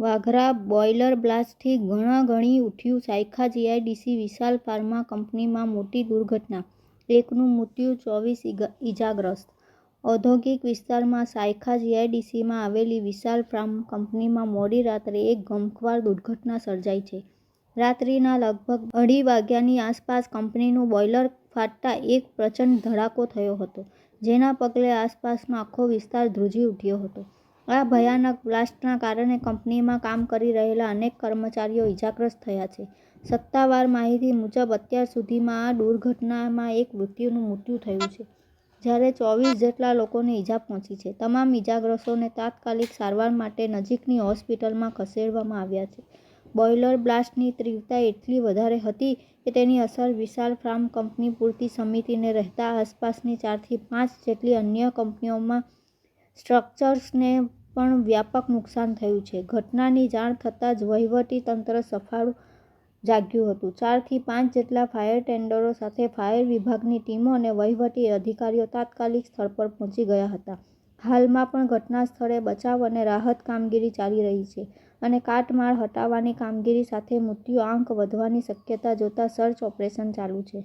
Vagra boiler બ્લાસ્ટથી ગણગણી ઉઠ્યું Saykha GIDC વિશાલ pharma કંપનીમાં મોટી દુર્ઘટના એકનું મૃત્યુ, ચોવીસ ઇજાગ્રસ્ત. ઔદ્યોગિક વિસ્તારમાં સાયખા જીઆઈડીસીમાં આવેલી વિશાલ ફાર્મ કંપનીમાં મોડી રાત્રે એક ગમખ્વાર દુર્ઘટના સર્જાઈ છે. રાત્રિના લગભગ અઢી વાગ્યાની આસપાસ કંપનીનું બોઇલર ફાટતા એક પ્રચંડ ધડાકો થયો હતો, જેના પગલે આસપાસનો આખો વિસ્તાર ધ્રુજી ઉઠ્યો હતો. આ ભયાનક બ્લાસ્ટના કારણે કંપનીમાં કામ કરી રહેલા અનેક કર્મચારીઓ ઇજાગ્રસ્ત થયા છે. સત્તાવાર માહિતી મુજબ અત્યાર સુધીમાં આ દુર્ઘટનામાં એક વ્યક્તિનું મૃત્યુ થયું છે, જ્યારે ચોવીસ જેટલા લોકોને ઈજા પહોંચી છે. તમામ ઇજાગ્રસ્તોને તાત્કાલિક સારવાર માટે નજીકની હોસ્પિટલમાં ખસેડવામાં આવ્યા છે. બોઇલર બ્લાસ્ટની તીવ્રતા એટલી વધારે હતી કે તેની અસર વિશાલ ફાર્મ કંપની પૂરતી સમિતિને રહેતા આસપાસની ચારથી પાંચ જેટલી અન્ય કંપનીઓમાં સ્ટ્રક્ચર્સને પણ વ્યાપક નુકસાન થયું છે. ઘટનાની જાણ થતાં જ વહીવટી તંત્ર સફાળું જાગ્યું હતું. ચારથી પાંચ જેટલા ફાયર ટેન્ડરો સાથે ફાયર વિભાગની ટીમો અને વહીવટી અધિકારીઓ તાત્કાલિક સ્થળ પર પહોંચી ગયા હતા. હાલમાં પણ ઘટના સ્થળે બચાવ અને રાહત કામગીરી ચાલી રહી છે અને કાટમાળ હટાવવાની કામગીરી સાથે મૃત્યુઆંક વધવાની શક્યતા જોતા સર્ચ ઓપરેશન ચાલુ છે.